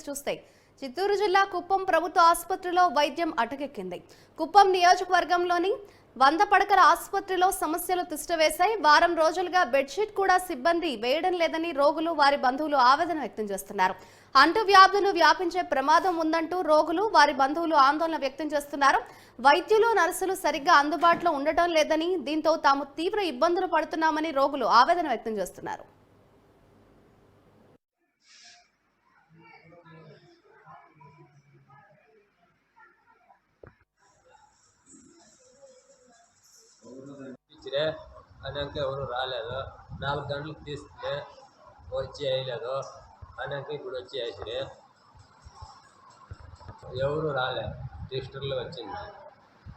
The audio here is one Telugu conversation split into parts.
డీటెయిల్స్ చూస్తే చిత్తూరు జిల్లా కుప్పం ప్రభుత్వ ఆసుపత్రిలో వైద్యం అటకెక్కింది. కుప్పం నియోజకవర్గంలోని వంద పడకల ఆసుపత్రిలో సమస్యలు తిష్టవేశాయి. వారం రోజులుగా బెడ్షీట్ కూడా సిబ్బంది వేయడం లేదని రోగులు వారి బంధువులు ఆవేదన వ్యక్తం చేస్తున్నారు. అంటు వ్యాధులు వ్యాపించే ప్రమాదం ఉందంటూ రోగులు వారి బంధువులు ఆందోళన వ్యక్తం చేస్తున్నారు. వైద్యులు నర్సులు సరిగ్గా అందుబాటులో ఉండటం లేదని దీంతో తాము తీవ్ర ఇబ్బందులు పడుతున్నామని రోగులు ఆవేదన వ్యక్తం చేస్తున్నారు. ఇచ్చిరే అన్నాక ఎవరు రాలేదు నాలుగు గంటలకు తీస్తే వచ్చి వేయలేదు అన్నాక ఇప్పుడు వచ్చి వేసిరే ఎవరు రాలే సిస్టర్లు వచ్చింది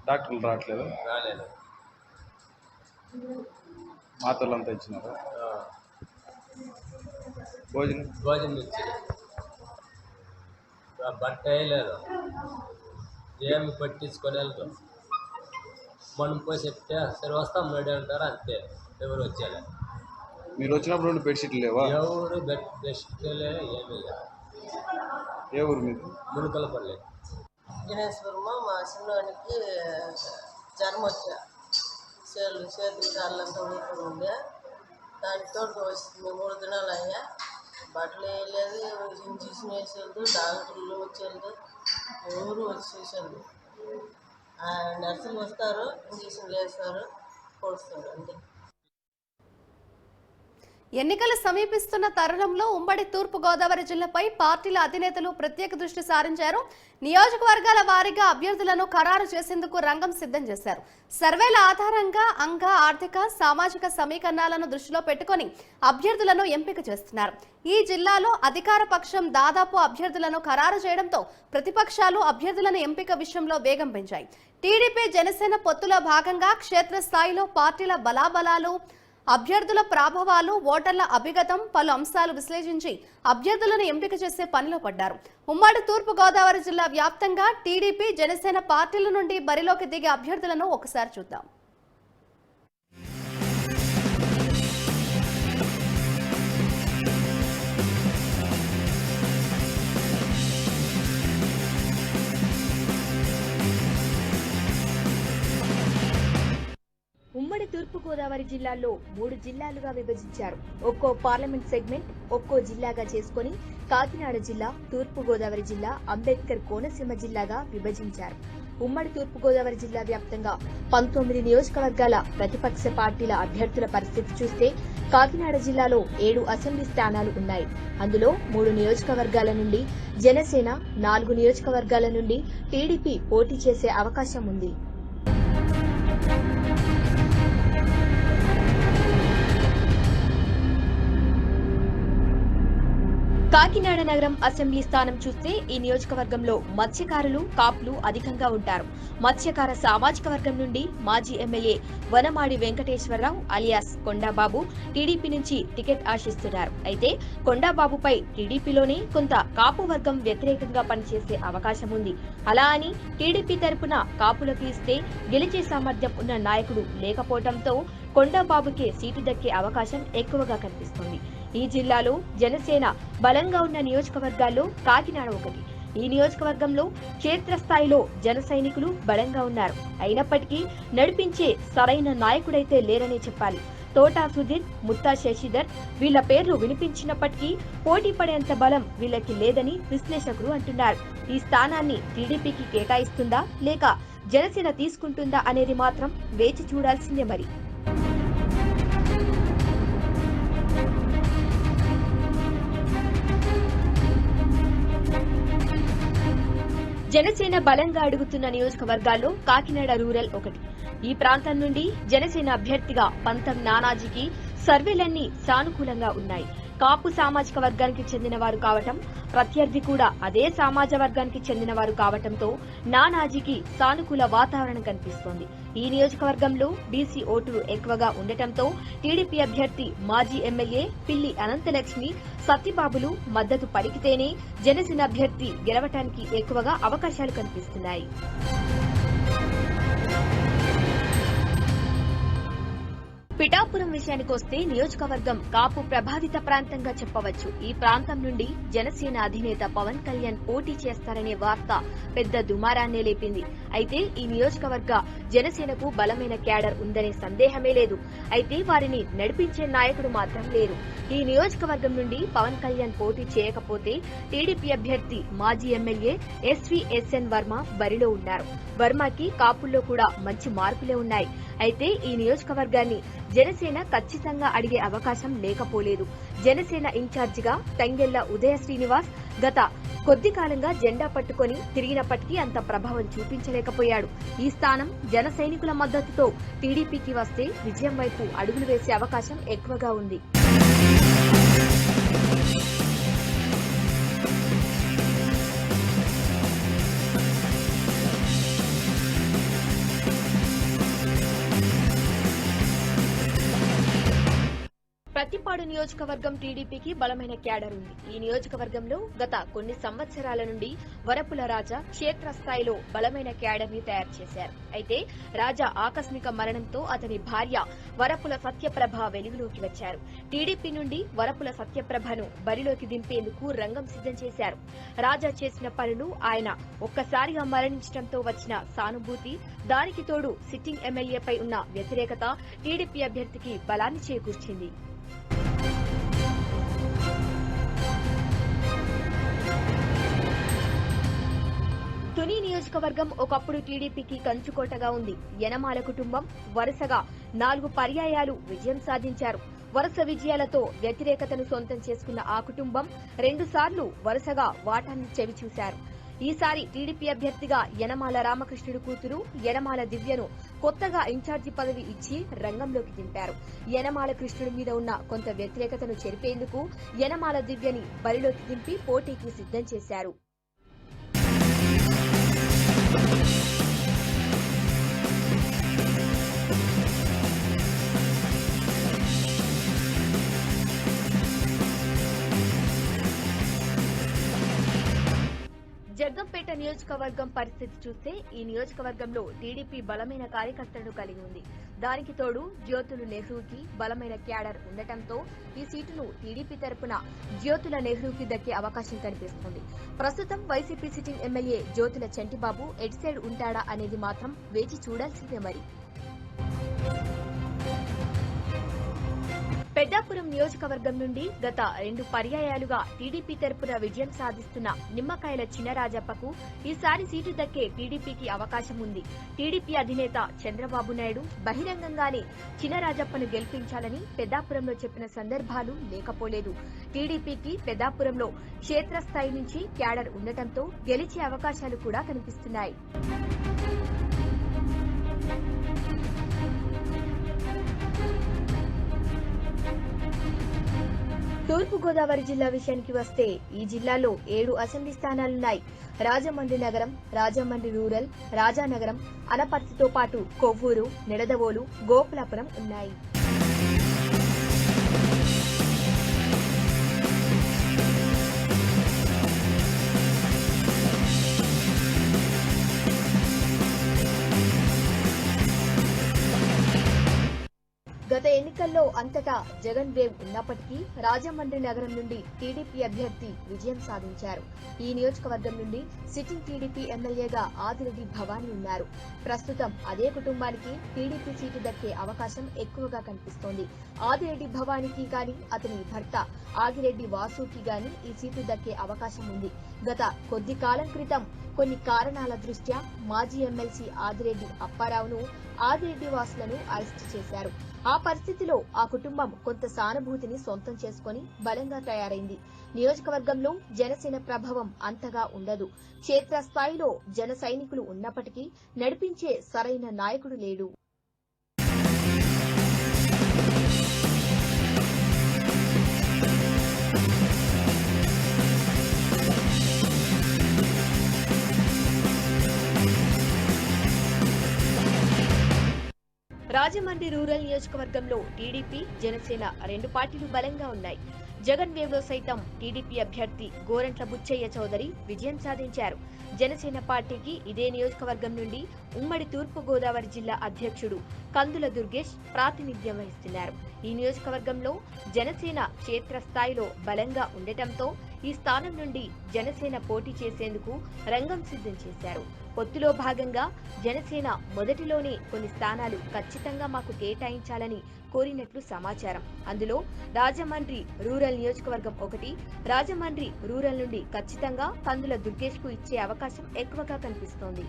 డాక్టర్లు రావట్లేదు రాలేదు మాతలు అంతా ఇచ్చినారు భోజనం భోజనం ఇచ్చింది ఆ బట్ట వేయలేదు ఏమి పట్టించుకొని వెళ్తాం మనం పోయి చెప్తే సరే వస్తాం రెడీ అంటారు అంతే. ఎవరు వచ్చేలే. మీరు వచ్చినప్పుడు రెండు బెడ్షీట్లు లేవా? ఎవరు బెట్ బెస్ట్లే ఏమీ లేదు ఏ ఊరు మీరు మునుకలపల్లి. దినేశ్వరమ్మ మా చిన్నవానికి జ్వరం వచ్చా. చేతులు చేతులు కాళ్ళంతా ఊపిరి ఉండే. దానికి తోడుకు వచ్చింది మూడు దినాలు అయ్యా. బట్టలు వేయలేదు ఇంజక్షన్ వేసేది డాక్టర్లు వచ్చేది ఎవరు వచ్చి చూసేది ఆ నర్సులు వస్తారు ఇంజక్షన్ వేస్తారు పొడుస్తారు అంతే. ఎన్నికలు సమీపిస్తున్న తరుణంలో ఉమ్మడి తూర్పు గోదావరి జిల్లాపై పార్టీల అధినేతలు ప్రత్యేక దృష్టి సారించారు. నియోజకవర్గాల వారీగా అభ్యర్థులను ఖరారు చేసేందుకు రంగం సిద్ధం చేశారు. సర్వేల ఆధారంగా అంగ ఆర్థిక సామాజిక సమీకరణాలను దృష్టిలో పెట్టుకొని అభ్యర్థులను ఎంపిక చేస్తున్నారు. ఈ జిల్లాలో అధికార పక్షం దాదాపు అభ్యర్థులను ఖరారు చేయడంతో ప్రతిపక్షాలు అభ్యర్థులను ఎంపిక విషయంలో వేగం పెంచాయి. టీడీపీ జనసేన పొత్తులో భాగంగా క్షేత్రస్థాయిలో పార్టీల బలాబలాలు అభ్యర్థుల ప్రాభవాలు ఓటర్ల అభిగతం పలు అంశాలు విశ్లేషించి అభ్యర్థులను ఎంపిక చేసే పనిలో పడ్డారు. ఉమ్మడి తూర్పు గోదావరి జిల్లా వ్యాప్తంగా టీడీపీ జనసేన పార్టీల నుండి బరిలోకి దిగే అభ్యర్థులను ఒకసారి చూద్దాం. ఉమ్మడి తూర్పుగోదావరి జిల్లాలో మూడు జిల్లాలుగా విభజించారు. ఒక్కో పార్లమెంట్ సెగ్మెంట్ ఒక్కో జిల్లాగా చేసుకొని కాకినాడ జిల్లా తూర్పుగోదావరి జిల్లా అంబేద్కర్ కోనసీమ జిల్లాగా విభజించారు. ఉమ్మడి తూర్పుగోదావరి జిల్లా వ్యాప్తంగా పంతొమ్మిది నియోజకవర్గాల ప్రతిపక్ష పార్టీల అభ్యర్థుల పరిస్థితి చూస్తే కాకినాడ జిల్లాలో ఏడు అసెంబ్లీ స్థానాలు ఉన్నాయి. అందులో మూడు నియోజకవర్గాల నుండి జనసేన నాలుగు నియోజకవర్గాల నుండి టీడీపీ పోటీ చేసే అవకాశం ఉంది. కాకినాడ నగరం అసెంబ్లీ స్థానం చూస్తే ఈ నియోజకవర్గంలో మత్స్యకారులు కాపులు అధికంగా ఉంటారు. మత్స్యకార సామాజిక వర్గం నుండి మాజీ MLA Vanamadi Venkateswara Rao alias Kondababu TDP నుంచి టికెట్ ఆశిస్తున్నారు. అయితే కొండాబాబుపై టీడీపీలోనే కొంత కాపు వర్గం వ్యతిరేకంగా పనిచేసే అవకాశం ఉంది. అలా అని టీడీపీ తరపున కాపులకు ఇస్తే గెలిచే సామర్థ్యం ఉన్న నాయకుడు లేకపోవడంతో కొండాబాబుకే సీటు దక్కే అవకాశం ఎక్కువగా కనిపిస్తుంది. ఈ జిల్లాలో జనసేన బలంగా ఉన్న నియోజకవర్గాల్లో కాకినాడ ఒకటి. ఈ నియోజకవర్గంలో క్షేత్రస్థాయిలో జన సైనికులు బలంగా ఉన్నారు. అయినప్పటికీ నడిపించే సరైన నాయకుడైతే లేరనే చెప్పాలి. తోటా సుధీర్ ముత్తా శశిధర్ వీళ్ళ పేర్లు వినిపించినప్పటికీ పోటీ పడేంత బలం వీళ్ళకి లేదని విశ్లేషకులు అంటున్నారు. ఈ స్థానాన్ని టీడీపీకి కేటాయిస్తుందా లేక జనసేన తీసుకుంటుందా అనేది మాత్రం వేచి చూడాల్సిందే మరి. జనసేన బలంగా అడుగుతున్న నియోజకవర్గాల్లో కాకినాడ రూరల్ ఒకటి. ఈ ప్రాంతం నుండి జనసేన అభ్యర్థిగా పంతం నానాజీకి సర్వేలన్నీ సానుకూలంగా ఉన్నాయి. కాపు సామాజిక వర్గానికి చెందిన వారు కావటం ప్రత్యర్థి కూడా అదే సమాజ వర్గానికి చెందిన వారు కావటంతో నానాజీకి సానుకూల వాతావరణం కనిపిస్తోంది. ఈ నియోజకవర్గంలో బీసీ ఓటు ఎక్కువగా ఉండటంతో టీడీపీ అభ్యర్థి మాజీ ఎమ్మెల్యే పిల్లి అనంతలక్ష్మి సత్యబాబులు మద్దతు పలికితేనే జనసేన అభ్యర్థి గెలవటానికి ఎక్కువగా అవకాశాలు కనిపిస్తున్నాయి. పిఠాపురం విషయానికి వస్తే నియోజకవర్గం కాపు ప్రభావిత ప్రాంతంగా చెప్పవచ్చు. ఈ ప్రాంతం నుండి జనసేన అధినేత పవన్ కళ్యాణ్ పోటీ చేస్తారనే వార్త పెద్ద దుమారాన్నే లేపింది. అయితే ఈ నియోజకవర్గ జనసేనకు బలమైన క్యాడర్ ఉందనే సందేహమే లేదు. అయితే వారిని నడిపించే నాయకుడు మాత్రం లేరు. ఈ నియోజకవర్గం నుండి పవన్ కళ్యాణ్ పోటీ చేయకపోతే టీడీపీ అభ్యర్థి మాజీ ఎమ్మెల్యే ఎస్వీఎస్ఎన్ వర్మ బరిలో ఉన్నారు. వర్మకి కాపుల్లో కూడా మంచి మార్పులే ఉన్నాయి. అయితే ఈ నియోజకవర్గాన్ని జనసేన ఖచ్చితంగా అడిగే అవకాశం లేకపోలేదు. జనసేన ఇన్ఛార్జిగా తంగెళ్ళ ఉదయ శ్రీనివాస్ గత కొద్ది కాలంగా జెండా పట్టుకొని తిరిగినప్పటికీ అంత ప్రభావం చూపించలేకపోయాడు. ఈ స్థానం జన సైనికుల మద్దతుతో టీడీపీకి వస్తే విజయం వైపు అడుగులు వేసే అవకాశం ఎక్కువగా ఉంది. ప్రతిపాడు నియోజకవర్గం టీడీపీకి బలమైన క్యాడర్ ఉంది. ఈ నియోజకవర్గంలో గత కొన్ని సంవత్సరాల నుండి వరపుల రాజా క్షేత్రస్థాయిలో బలమైన క్యాడర్ని తయారు చేశారు. అయితే రాజా ఆకస్మిక మరణంతో అతని భార్య వరపుల సత్యప్రభ వెలుగులోకి వచ్చారు. టీడీపీ నుండి వరపుల సత్యప్రభను బరిలోకి దింపేందుకు రంగం సిద్ధం చేశారు. రాజా చేసిన పనులు ఆయన ఒక్కసారిగా మరణించడంతో వచ్చిన సానుభూతి దానికి తోడు సిట్టింగ్ ఎమ్మెల్యేపై ఉన్న వ్యతిరేకత టీడీపీ అభ్యర్థికి బలాన్ని చేకూర్చింది. నియోజకవర్గం ఒకప్పుడు టీడీపీకి కంచుకోటగా ఉంది. యనమాల కుటుంబం వరుసగా నాలుగు పర్యాయాలు విజయం సాధించారు. వరుస విజయాలతో వ్యతిరేకతను సొంతం చేసుకున్న ఆ కుటుంబం రెండుసార్లు వరుసగా వాటాన్ని చెవిచూశారు. ఈసారి టీడీపీ అభ్యర్థిగా యనమాల రామకృష్ణుడు కూతురు యనమాల దివ్యను కొత్తగా ఇన్ఛార్జి పదవి ఇచ్చి రంగంలోకి దింపారు. యనమాల కృష్ణుడి మీద ఉన్న కొంత వ్యతిరేకతను చెరిపేందుకు యనమాల దివ్యని బరిలోకి దింపి పోటీకి సిద్ధం చేశారు. Música జగ్గంపేట నియోజకవర్గం పరిస్థితి చూస్తే ఈ నియోజకవర్గంలో టీడీపీ బలమైన కార్యకర్తలను కలిగి ఉంది. దానికి తోడు జ్యోతులు నెహ్రూకి బలమైన క్యాడర్ ఉండటంతో ఈ సీటును టీడీపీ తరపున జ్యోతుల నెహ్రూకి దక్కే అవకాశం కనిపిస్తుంది. ప్రస్తుతం YCP sitting MLA Jyothula Chantibabu ఎటు సైడ్ ఉంటాడా అనేది మాత్రం వేచి చూడాల్సిందే మరి. పెద్దాపురం నియోజకవర్గం నుండి గత రెండు పర్యాయాలుగా టీడీపీ తరపున విజయం సాధిస్తున్న నిమ్మకాయల చిన్నరాజప్పకు ఈసారి సీటు దక్కే టీడీపీకి అవకాశం ఉంది. టీడీపీ అధినేత చంద్రబాబు నాయుడు బహిరంగంగానే చిన్నరాజప్పను గెలిపించాలని పెద్దాపురంలో చెప్పిన సందర్భాలు లేకపోలేదు. టీడీపీకి పెద్దాపురంలో క్షేత్రస్థాయి నుంచి క్యాడర్ ఉండటంతో గెలిచే అవకాశాలు కూడా కనిపిస్తున్నాయి. తూర్పుగోదావరి జిల్లా విషయానికి వస్తే ఈ జిల్లాలో ఏడు అసెంబ్లీ స్థానాలున్నాయి. రాజమండ్రి నగరం రాజమండ్రి రూరల్ రాజానగరం అనపర్తితో పాటు కొవ్వూరు నిడదవోలు గోకులాపురం ఉన్నాయి. గత ఎన్నికల్లో అంతటా జగన్ వేవ్ ఉన్నప్పటికీ రాజమండ్రి నగరం నుండి టీడీపీ అభ్యర్థి విజయం సాధించారు. ఈ నియోజకవర్గం నుండి సిట్టింగ్ టీడీపీ ఎమ్మెల్యేగా ఆదిరెడ్డి భవానీ ఉన్నారు. ప్రస్తుతం అదే కుటుంబానికి టీడీపీ సీటు దక్కే అవకాశం ఎక్కువగా కనిపిస్తోంది. ఆదిరెడ్డి భవానీకి గాని అతని భర్త ఆగిరెడ్డి వాసుకి గాని ఈ సీటు దక్కే అవకాశం ఉంది. గత కొద్ది కాలం క్రితం కొన్ని కారణాల దృష్ట్యా మాజీ ఎమ్మెల్సీ ఆదిరెడ్డి అప్పారావును ఆదిరెడ్డి వాసులను అరెస్టు చేశారు. ఆ పరిస్థితిలో ఆ కుటుంబం కొంత సానుభూతిని సొంతం చేసుకొని బలంగా తయారైంది. నియోజకవర్గంలో జనసేన ప్రభావం అంతగా ఉండదు. క్షేత్రస్థాయిలో జన సైనికులు ఉన్నప్పటికీ నడిపించే సరైన నాయకుడు లేడు. రాజమండ్రి రూరల్ నియోజకవర్గంలో టీడీపీ జనసేన రెండు పార్టీలు బలంగా ఉన్నాయి. జగన్ వేవ్లో సైతం టీడీపీ అభ్యర్థి గోరంట్ల బుచ్చయ్య చౌదరి విజయం సాధించారు. జనసేన పార్టీకి ఇదే నియోజకవర్గం నుండి ఉమ్మడి తూర్పు గోదావరి జిల్లా అధ్యక్షుడు కందుల దుర్గేష్ ప్రాతినిధ్యం వహిస్తున్నారు. ఈ నియోజకవర్గంలో జనసేన క్షేత్రస్థాయిలో బలంగా ఉండటంతో ఈ స్థానం నుండి జనసేన పోటీ చేసేందుకు రంగం సిద్ధం చేశారు. పొత్తులో భాగంగా జనసేన మొదటిలోనే కొన్ని స్థానాలు ఖచ్చితంగా మాకు కేటాయించాలని కోరినట్లు సమాచారం. అందులో రాజమండ్రి రూరల్ నియోజకవర్గం ఒకటి రాజమండ్రి రూరల్ నుండి ఖచ్చితంగా కందుల దుర్గేష్కు ఇచ్చే అవకాశం ఎక్కువగా కనిపిస్తోంది.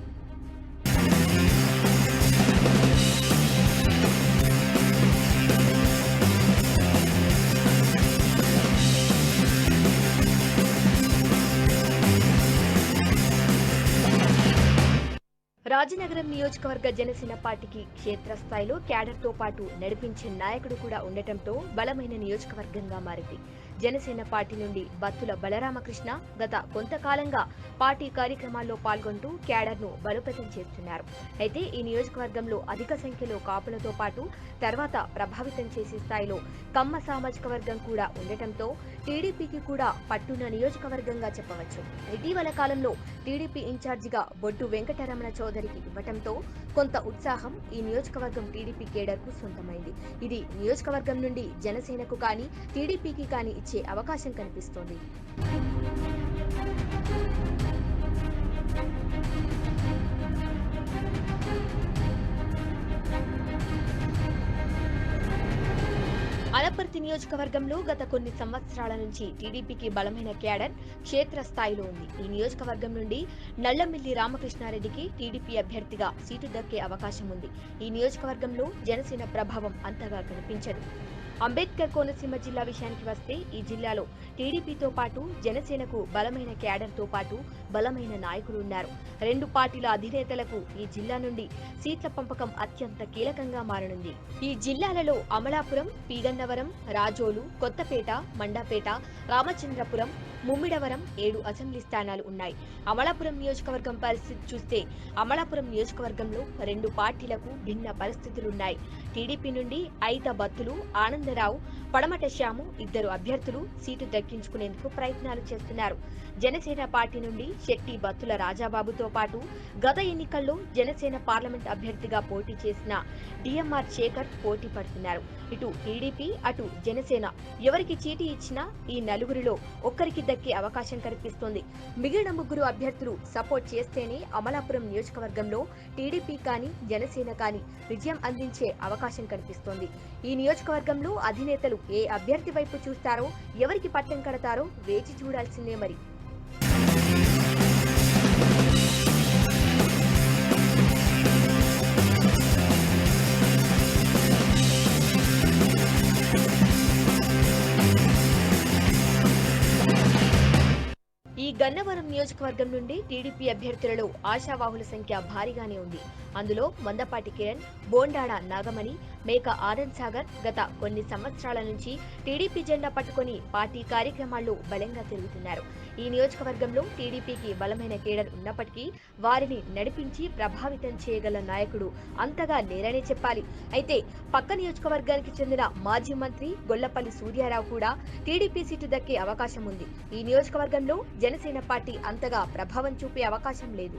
రాజనగరం నియోజకవర్గ జనసేన పార్టీకి క్షేత్రస్థాయిలో క్యాడర్తో పాటు నడిపించే నాయకుడు కూడా ఉండటంతో బలమైన నియోజకవర్గంగా మారింది. జనసేన పార్టీ నుండి బత్తుల బలరామకృష్ణ గత కొంతకాలంగా పార్టీ కార్యక్రమాల్లో పాల్గొంటూ క్యాడర్ను బలోపేతం చేస్తున్నారు. అయితే ఈ నియోజకవర్గంలో అధిక సంఖ్యలో కాపులతో పాటు తర్వాత ప్రభావితం చేసే స్థాయిలో కమ్మ సామాజిక వర్గం కూడా ఉండటంతో టీడీపీకి కూడా పట్టున్న నియోజకవర్గంగా చెప్పవచ్చు. ఇటీవల కాలంలో టీడీపీ ఇన్ఛార్జిగా బొడ్డు వెంకటరమణ చౌదరికి ఇవ్వటంతో కొంత ఉత్సాహం ఈ నియోజకవర్గం టీడీపీ కేడర్కు సొంతమైంది. ఇది నియోజకవర్గం నుండి జనసేనకు కానీ టీడీపీకి కానీ ఇచ్చే అవకాశం కనిపిస్తోంది. అలపర్తి నియోజకవర్గంలో గత కొన్ని సంవత్సరాల నుంచి టీడీపీకి బలమైన క్యాడర్ క్షేత్రస్థాయిలో ఉంది. ఈ నియోజకవర్గం నుండి నల్లమిల్లి రామకృష్ణారెడ్డికి టీడీపీ అభ్యర్థిగా సీటు దక్కే అవకాశం ఉంది. ఈ నియోజకవర్గంలో జనసేన ప్రభావం అంతగా కనిపించదు. అంబేద్కర్ కోనసీమ జిల్లా విషయానికి వస్తే ఈ జిల్లాలో టీడీపీతో పాటు జనసేనకు బలమైన క్యాడర్తో పాటు బలమైన నాయకులు ఉన్నారు. రెండు పార్టీల అధినేతలకు ఈ జిల్లా నుండి సీట్ల పంపకం అత్యంత కీలకంగా మారనుంది. ఈ జిల్లాలలో అమలాపురం పీగన్నవరం రాజోలు కొత్తపేట మండపేట రామచంద్రపురం ముమ్మిడవరం ఏడు అసెంబ్లీ స్థానాలు ఉన్నాయి. అమలాపురం నియోజకవర్గం పరిస్థితి చూస్తే అమలాపురం నియోజకవర్గంలో రెండు పార్టీలకు భిన్న పరిస్థితులున్నాయి. టీడీపీ నుండి ఐత బత్తులు ఆనందరావు పడమట శ్యాము ఇద్దరు అభ్యర్థులు సీటు దక్కించుకునేందుకు ప్రయత్నాలు చేస్తున్నారు. జనసేన పార్టీ నుండి శెట్టి బత్తుల రాజాబాబుతో పాటు గత ఎన్నికల్లో జనసేన పార్లమెంట్ అభ్యర్థిగా పోటీ చేసిన డిఎంఆర్ శేఖర్ పోటీ పడుతున్నారు. ఇటు టీడీపీ అటు జనసేన. ఎవరికి చీటీ ఇచ్చినా ఈ నలుగురిలో ఒక్కరికి దక్కే అవకాశం కనిపిస్తోంది మిగిలిన ముగ్గురు అభ్యర్థులు సపోర్ట్ చేస్తేనే అమలాపురం నియోజకవర్గంలో టీడీపీ కానీ జనసేన కానీ విజయం అందించే అవకాశం కనిపిస్తోంది ఈ నియోజకవర్గంలో అధినేతలు ఏ అభ్యర్థి వైపు చూస్తారో ఎవరికి పట్టం కడతారో వేచి చూడాల్సిందే మరి. గన్నవరం నియోజకవర్గం నుండి టీడీపీ అభ్యర్థులలో ఆశావాహుల సంఖ్య భారీగానే ఉంది. అందులో మందపాటి కిరణ్ బోండాడ నాగమణి మేక ఆనంద్ సాగర్ గత కొన్ని సంవత్సరాల నుంచి టీడీపీ జెండా పట్టుకొని పార్టీ కార్యక్రమాల్లో బలంగా తిరుగుతున్నారు. ఈ నియోజకవర్గంలో టీడీపీకి బలమైన కేడర్ ఉన్నప్పటికీ వారిని నడిపించి ప్రభావితం చేయగల నాయకుడు అంతగా లేరనే చెప్పాలి. అయితే పక్క నియోజకవర్గానికి చెందిన మాజీ మంత్రి గొల్లపల్లి సూర్యారావు కూడా టీడీపీ సీటు దక్కే అవకాశం ఉంది. ఈ నియోజకవర్గంలో జనసేన పార్టీ అంతగా ప్రభావం చూపే అవకాశం లేదు.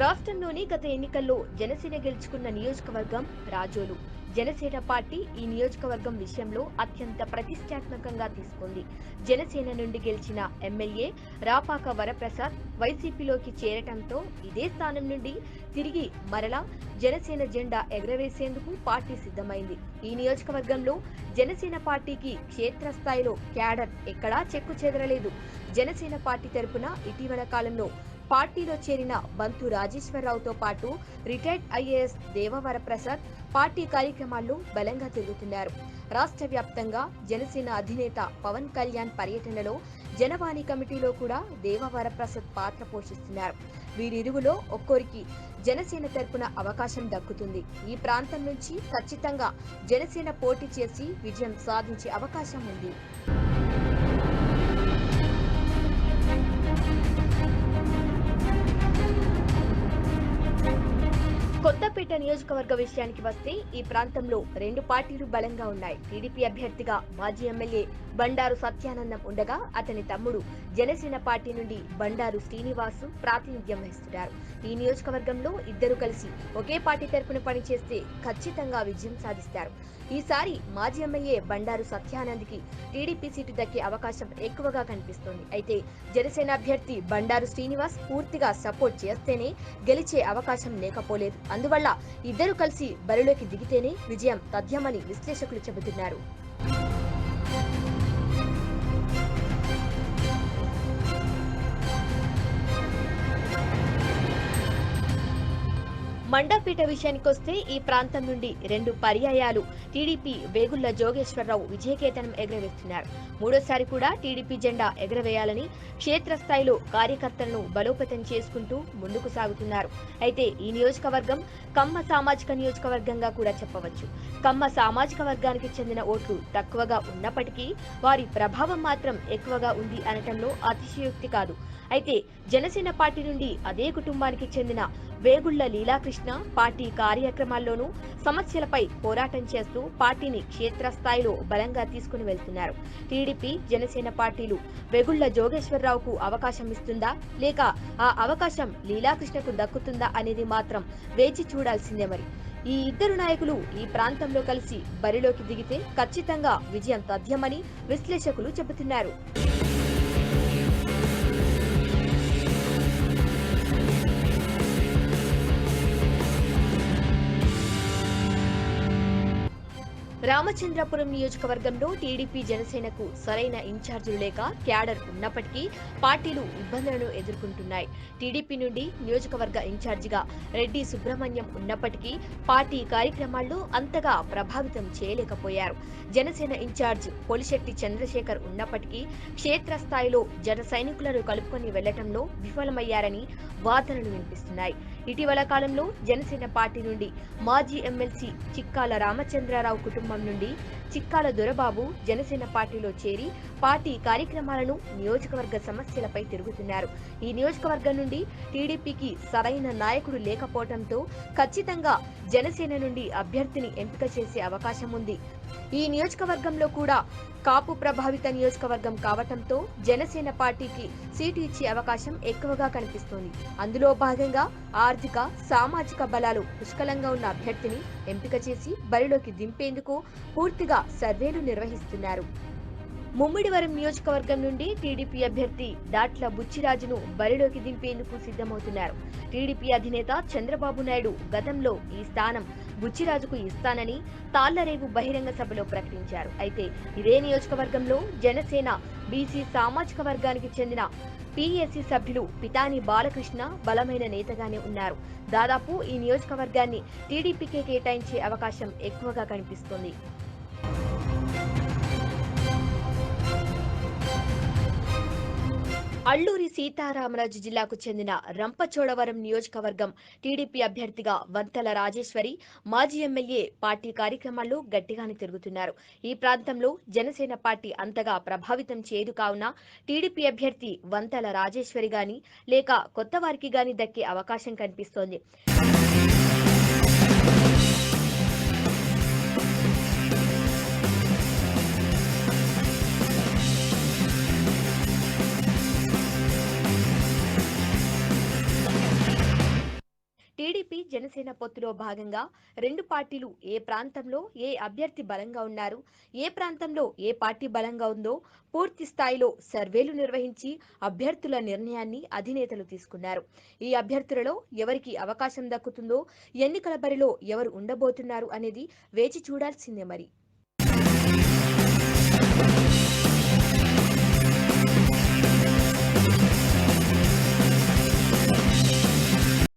రాష్ట్రంలోని గత ఎన్నికల్లో జనసేన గెలుచుకున్న నియోజకవర్గం రాజోలు. జనసేన పార్టీ ఈ నియోజకవర్గం విషయంలో అత్యంత ప్రతిష్టాత్మకంగా తీసుకుంది. జనసేన నుండి గెలిచిన ఎమ్మెల్యే రాపాక వరప్రసాద్ వైసీపీలోకి చేరటంతో ఇదే స్థానం నుండి తిరిగి మరలా జనసేన జెండా ఎగరవేసేందుకు పార్టీ సిద్ధమైంది. ఈ నియోజకవర్గంలో జనసేన పార్టీకి క్షేత్రస్థాయిలో క్యాడర్ ఎక్కడా చెక్కు చెదరలేదు. జనసేన పార్టీ తరపున ఇటీవల కాలంలో పార్టీలో చేరిన బంతు రాజేశ్వరరావుతో పాటు రిటైర్డ్ ఐఏఎస్ దేవవరప్రసాద్ పార్టీ కార్యక్రమాల్లో బలంగా తిరుగుతున్నారు. రాష్ట్ర వ్యాప్తంగా జనసేన అధినేత పవన్ కళ్యాణ్ పర్యటనలో జనవాణి కమిటీలో కూడా దేవవరప్రసాద్ పాత్ర పోషిస్తున్నారు. వీరిరువులో ఒక్కొరికి జనసేన తరపున అవకాశం దక్కుతుంది. ఈ ప్రాంతం నుంచి ఖచ్చితంగా జనసేన పోటీ చేసి విజయం సాధించే అవకాశం ఉంది. కొత్తపేట నియోజకవర్గ విషయానికి వస్తే ఈ ప్రాంతంలో రెండు పార్టీలు బలంగా ఉన్నాయి. టీడీపీ అభ్యర్థిగా మాజీ ఎమ్మెల్యే బండారు సత్యానందం ఉండగా అతని తమ్ముడు జనసేన పార్టీ నుండి బండారు శ్రీనివాసు ప్రాతినిధ్యం వహిస్తున్నారు. ఈ నియోజకవర్గంలో ఇద్దరు కలిసి ఒకే పార్టీ తరపున పనిచేస్తే ఖచ్చితంగా విజయం సాధిస్తారు. ఈసారి మాజీ ఎమ్మెల్యే బండారు సత్యానంద్కి టీడీపీ సీటు దక్కే అవకాశం ఎక్కువగా కనిపిస్తోంది. అయితే జనసేన అభ్యర్థి బండారు శ్రీనివాస్ పూర్తిగా సపోర్ట్ చేస్తేనే గెలిచే అవకాశం లేకపోలేదు. అందువల్ల ఇద్దరు కలిసి బరిలోకి దిగితేనే విజయం తథ్యమని విశ్లేషకులు చెబుతున్నారు. మండపేట విషయానికొస్తే ఈ ప్రాంతం నుండి రెండు పర్యాయాలు. టీడీపీ వేగుళ్ళ జోగేశ్వరరావు విజయకేతనం ఎగరవేస్తున్నారు. మూడోసారి కూడా టీడీపీ జెండా ఎగరవేయాలని క్షేత్రస్థాయిలో కార్యకర్తలను బలోపేతం చేసుకుంటూ ముందుకు సాగుతున్నారు. అయితే ఈ నియోజకవర్గం కమ్మ సామాజిక నియోజకవర్గంగా కూడా చెప్పవచ్చు. కమ్మ సామాజిక వర్గానికి చెందిన ఓట్లు తక్కువగా ఉన్నప్పటికీ వారి ప్రభావం మాత్రం ఎక్కువగా ఉంది అనటంలో అతిశయోక్తి కాదు. అయితే జనసేన పార్టీ నుండి అదే కుటుంబానికి చెందిన వేగుళ్ళ లీలాకృష్ణ పార్టీ కార్యక్రమాల్లోనూ సమస్యలపై పోరాటం చేస్తూ పార్టీని క్షేత్రస్థాయిలో బలంగా తీసుకుని వెళ్తున్నారు. టీడీపీ జనసేన పార్టీలు వెగుళ్ళ జోగేశ్వరరావుకు అవకాశం ఇస్తుందా? లేక ఆ అవకాశం లీలాకృష్ణకు దక్కుతుందా అనేది మాత్రం వేచి చూడాల్సిందే మరి. ఈ ఇద్దరు నాయకులు ఈ ప్రాంతంలో కలిసి బరిలోకి దిగితే ఖచ్చితంగా విజయం తథ్యమని విశ్లేషకులు చెబుతున్నారు. రామచంద్రపురం నియోజకవర్గంలో టీడీపీ జనసేనకు సరైన ఇన్ఛార్జీలు లేక క్యాడర్ ఉన్నప్పటికీ పార్టీలు ఇబ్బందులను ఎదుర్కొంటున్నాయి. టీడీపీ నుండి నియోజకవర్గ ఇన్ఛార్జిగా రెడ్డి సుబ్రహ్మణ్యం ఉన్నప్పటికీ పార్టీ కార్యక్రమాల్లో అంతగా ప్రభావితం చేయలేకపోయారు. జనసేన ఇన్ఛార్జ్ పొలిశెట్టి చంద్రశేఖర్ ఉన్నప్పటికీ క్షేత్రస్థాయిలో జన సైనికులను కలుపుకొని వెళ్ళటంలో విఫలమయ్యారని వాదనలు వినిపిస్తున్నాయి. ఇటీవల కాలంలో జనసేన పార్టీ నుండి మాజీ ఎమ్మెల్సీ చిక్కాల రామచంద్రారావు కుటుంబం నుండి చిక్కాల దొరబాబు జనసేన పార్టీలో చేరి పార్టీ కార్యక్రమాలను నియోజకవర్గ సమస్యలపై తిరుగుతున్నారు. ఈ నియోజకవర్గం నుండి టీడీపీకి సరైన నాయకుడు లేకపోవడంతో ఖచ్చితంగా జనసేన నుండి అభ్యర్థిని ఎంపిక చేసే అవకాశం ఉంది. ఈ నియోజకవర్గంలో కూడా కాపు ప్రభావిత నియోజకవర్గం కావటంతో జనసేన పార్టీకి సీటు ఇచ్చే అవకాశం ఎక్కువగా కనిపిస్తోంది. అందులో భాగంగా ఆర్థిక సామాజిక బలాలు పుష్కలంగా ఉన్న అభ్యర్థిని ఎంపిక చేసి బరిలోకి దింపేందుకు పూర్తిగా సర్వేలు నిర్వహిస్తున్నారు. ముమ్మిడివరం నియోజకవర్గం నుండి టీడీపీ అభ్యర్థి దాట్ల బుచ్చిరాజును బరిలోకి దింపేందుకు సిద్ధమవుతున్నారు. టీడీపీ అధినేత చంద్రబాబు నాయుడు గతంలో ఈ స్థానం బుచ్చిరాజుకు ఇస్తానని తాళ్ళరేవు బహిరంగ సభలో ప్రకటించారు. అయితే ఇదే నియోజకవర్గంలో జనసేన బీసీ సామాజిక వర్గానికి చెందిన పీఎస్సీ సభ్యులు పితాని బాలకృష్ణ బలమైన నేతగానే ఉన్నారు. దాదాపు ఈ నియోజకవర్గాన్ని టీడీపీకే కేటాయించే అవకాశం ఎక్కువగా కనిపిస్తోంది. అల్లూరి సీతారామరాజు జిల్లాకు చెందిన రంపచోడవరం నియోజకవర్గం టీడీపీ అభ్యర్థిగా వంతల రాజేశ్వరి మాజీ ఎమ్మెల్యే పార్టీ కార్యక్రమాల్లో గట్టిగానే తిరుగుతున్నారు. ఈ ప్రాంతంలో జనసేన పార్టీ అంతగా ప్రభావితం చేయదు కావున టీడీపీ అభ్యర్థి వంతల రాజేశ్వరి గాని లేక కొత్త వారికి గాని దక్కే అవకాశం కనిపిస్తోంది. జనసేన పొత్తులో భాగంగా రెండు పార్టీలు ఏ ప్రాంతంలో ఏ అభ్యర్థి బలంగా ఉన్నారు ఏ ప్రాంతంలో ఏ పార్టీ బలంగా ఉందో పూర్తి స్థాయిలో సర్వేలు నిర్వహించి అభ్యర్థుల నిర్ణయాన్ని అధినేతలు తీసుకున్నారు. ఈ అభ్యర్థులలో ఎవరికి అవకాశం దక్కుతుందో ఎన్నికల బరిలో ఎవరు ఉండబోతున్నారు అనేది వేచి చూడాల్సిందే మరి.